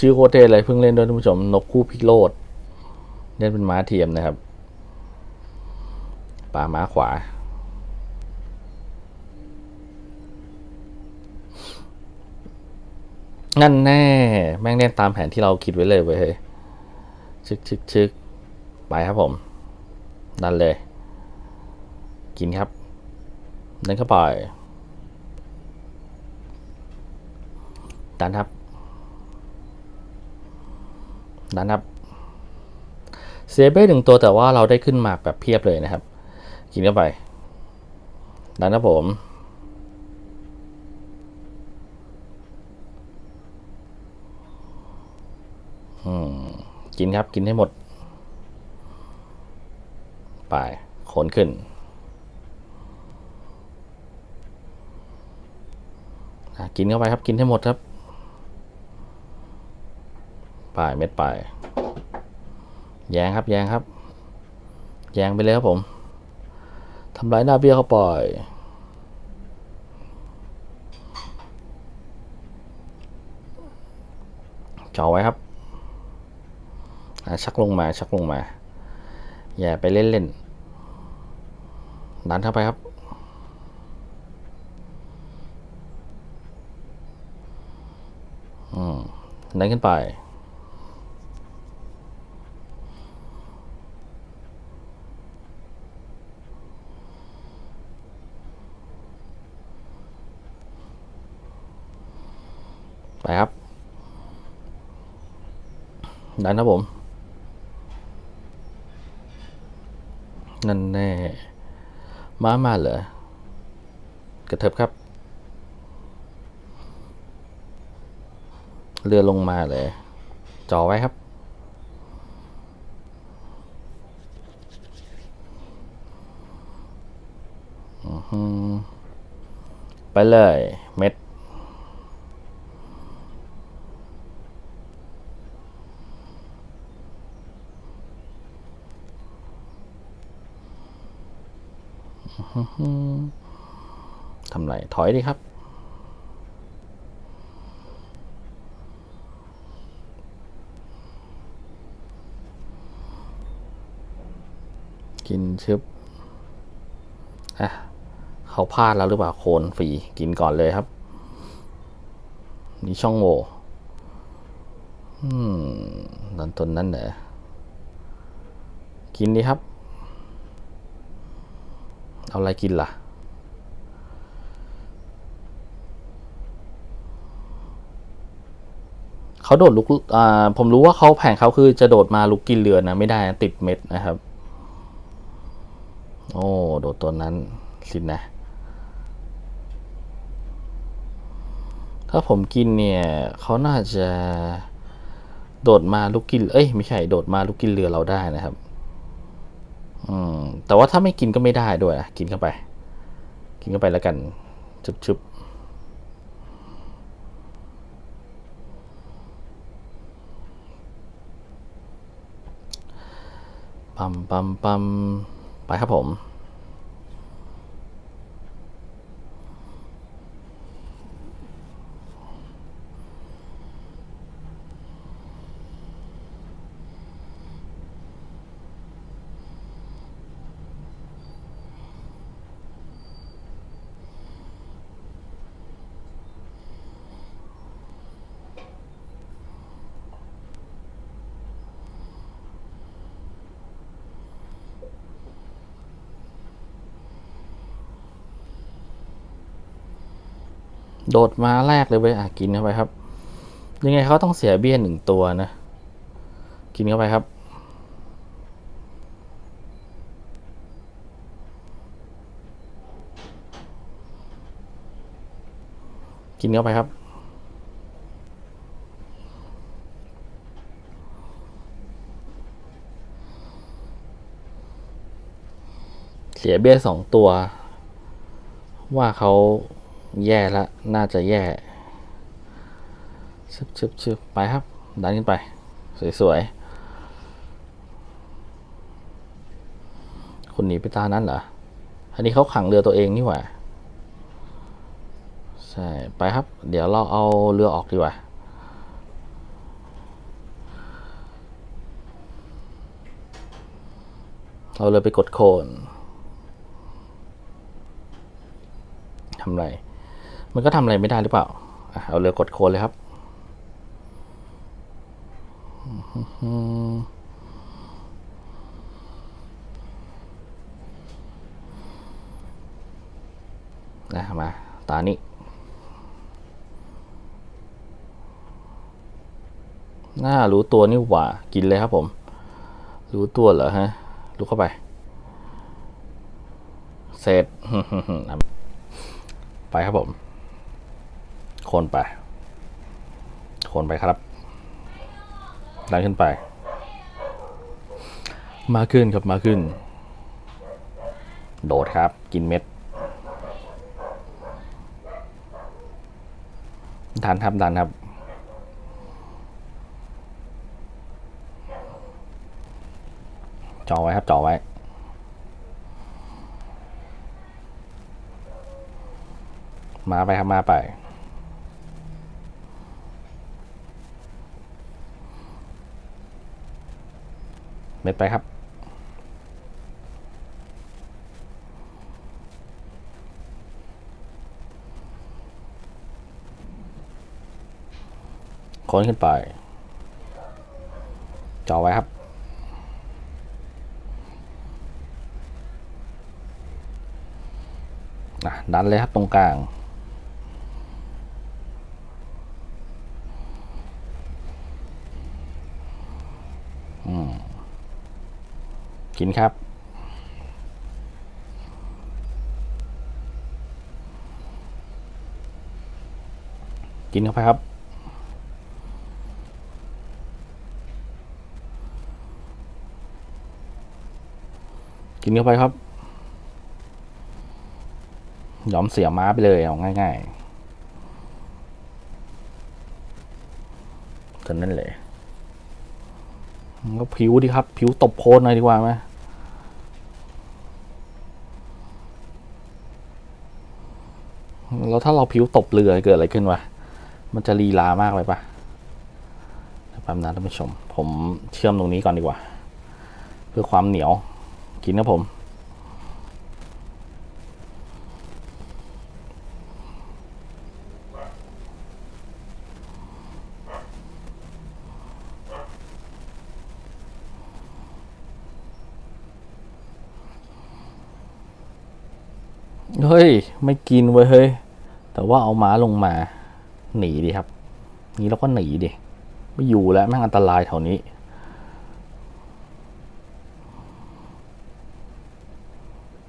ชื่อโคตรเท่เลยเพิ่งเล่นด้วยท่านผู้ชมนกคู่พิโรดเล่นเป็นม้าเทียมนะครับ ป่าม้าขวา นั่นแน่ แม่งเล่นตามแผนที่เราคิดไว้เลยเว้ยเฮชึกชึกชึกไปครับผมดันเลย กินครับเดินเข้าไปดันครับ ดันครับ เสียเบ้หนึ่งตัวแต่ว่าเราได้ขึ้นมากแบบเพียบเลยนะครับ กินเข้าไปดันครับผมกินครับกินให้หมด ไปขนขึ้นอะกินเข้าไปครับกินให้หมดครับ ปลายเม็ดปลายแยงครับแยงครับ แยงไปเลยครับผมทำร้ายหน้าเบี้ยเข้าไปเจาะไว้ครับชักลงมาชักลงมา อย่าไปเล่นเล่นดันเข้าไปครับ อืมดันขึ้นไป ไปครับ ดันครับผม นั่นแน่ ม้ามาเหรอกระเทิบครับ เรือลงมาเลย จ่อไว้ครับ ไปเลย เม็ด ทำไร ถอยดีครับ กินชึบอะเขาพลาดแล้วหรือเปล่า โคนฟรี กินก่อนเลยครับ นี่ช่องโหว่อืมนันตนนั้นเหรอกินดีครับ เอาอะไรกินล่ะ เขาโดดลุกอ่าผมรู้ว่าเขาแผนเขาคือจะโดดมาลุกกินเรือนะไม่ได้ติดเม็ดนะครับ โอ้โดดตัวนั้นสินะ ถ้าผมกินเนี่ยเขาน่าจะโดดมาลุกกิน เอ้ยไม่ใช่โดดมาลุกกินเรือเราได้นะครับ อืมแต่ว่าถ้าไม่กินก็ไม่ได้ด้วยนะกินเข้าไป กินเข้าไปแล้วกันชุบชุบปั๊มปั๊มปั๊มไปครับผม โดดมาแรกเลยเว้ยอะกินเข้าไปครับ ยังไงเขาต้องเสียเบี้ยหนึ่งตัวนะ กินเข้าไปครับ กินเข้าไปครับ เสียเบี้ยสองตัว ว่าเขา แย่ละน่าจะแย่ชึบชึบชึบไปครับ ดันขึ้นไป สวยๆ คุณหนีไปตานั้นเหรอ อันนี้เขาขังเรือตัวเองนี่หว่า ใช่ ไปครับ เดี๋ยวเราเอาเรือออกดีกว่าเราเลยไปกดโคนทำไร มันก็ทำอะไรไม่ได้หรือเปล่า เอาเรือกดโคนเลยครับ นะมา ตานี้ น่ารู้ตัวนี่หว่า กินเลยครับผม รู้ตัวเหรอฮะลุกเข้าไป เสร็จ ไปครับผม คนไป คนไปครับดันขึ้นไป มาขึ้นครับมาขึ้น โดดครับ กินเม็ดดันครับดันครับ จ่อไว้ครับจ่อไว้มาไปครับมาไป เม็ดไปครับคนขึ้นไป จ่อไว้ครับอะดันเลยครับตรงกลาง กินครับ กินเข้าไปครับ กินเข้าไปครับ ยอมเสียม้าไปเลยเอาง่ายๆกันนั่นเลยก็ผิวดีครับ ผิวตบโคนหน่อยดีกว่าไหม แล้วถ้าเราผิวตบเรือเกิดอะไรขึ้นวะ มันจะลีลามากไปปะแป๊บนะท่านผู้ชม ผมเชื่อมตรงนี้ก่อนดีกว่า เพื่อความเหนียว กินนะผม เฮ้ย ไม่กินเว้ยเฮ้ย แต่ว่าเอาม้าลงมา หนีดิครับ นี้เราก็หนีดิ ไม่อยู่แล้วแม่งอันตรายแถวนี้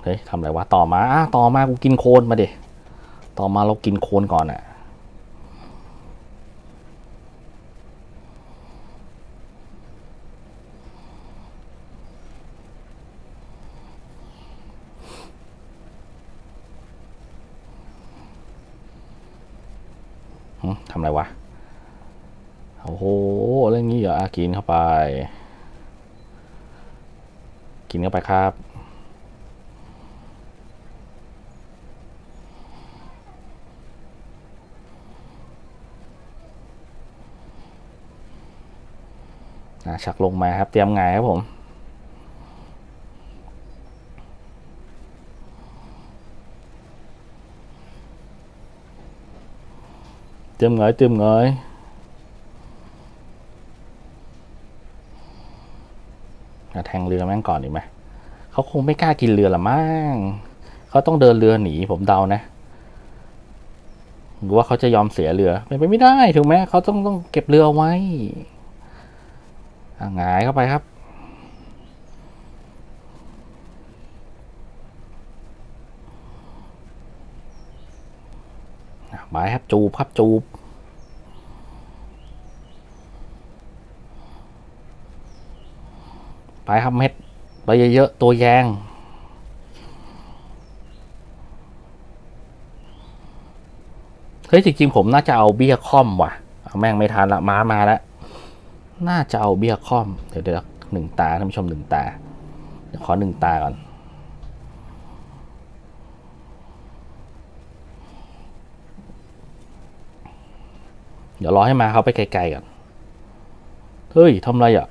เฮ้ยทำอะไรวะ ต่อมา ต่อมากูกินโคลนมาดิ ต่อมาเรากินโคลนก่อนอะ่ะ ทำอะไรวะ โอ้โหเรื่องนี้เหรออกินเข้าไป กินเข้าไปครับชักลงมาครับ เตรียมไงครับผม ตรียมเงยเตรียมเงยอะแทงเรือแม่งก่อนดีไหมเขาคงไม่กล้ากินเรือละมั้งเขาต้องเดินเรือหนีผมเดานะหรือว่าเขาจะยอมเสียเรือเป็นไปไม่ได้ถูกไหมเขาต้องต้องเก็บเรือเอาไว้หงายเข้าไปครับ หมายครับจูบครับจูบ ไปครับเม็ดไปเยอะๆตัวแยง เฮ้ยจริงๆผมน่าจะเอาเบี้ยค่อมว่ะเอาแม่งไม่ทันละม้ามาแล้ว น่าจะเอาเบี้ยค่อม เดี๋ยวเดี๋ยวหนึ่งตาท่านผู้ชมหนึ่งตาเดี๋ยวขอหนึ่งตาก่อนเดี๋ยวรอให้มาเขาไปไกลๆก่อน เฮ้ยทำไรอะ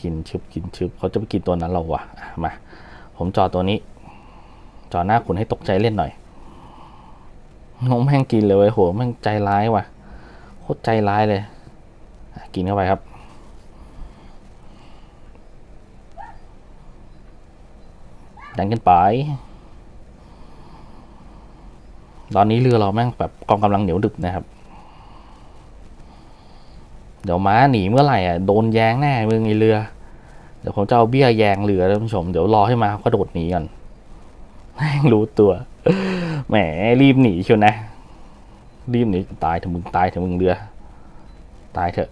กินชึบกินชึบเขาจะไปกินตัวนั้นเราวะมา ผมจอตัวนี้ จอหน้าคุณให้ตกใจเล่นหน่อยน้องแม่งกินเลยเว้ยโหแม่งใจร้ายว่ะโคตรใจร้ายเลย กินเข้าไปครับ ดังกันไป ตอนนี้เรือเราแม่งแบบกองกำลังเหนียวดึบนะครับ เดี๋ยวม้าหนีเมื่อไหร่อะโดนแย้งแน่มึงไอเรือ เดี๋ยวผมจะเอาเบี้ยแยงเรือท่านผู้ชม เดี๋ยวรอให้ม้ากระโดดหนีก่อนแม่งรู้ตัว แหมรีบหนีเชียวนะ รีบหนีตายเถอะมึงตายเถอะมึงเรือ ตายเถอะ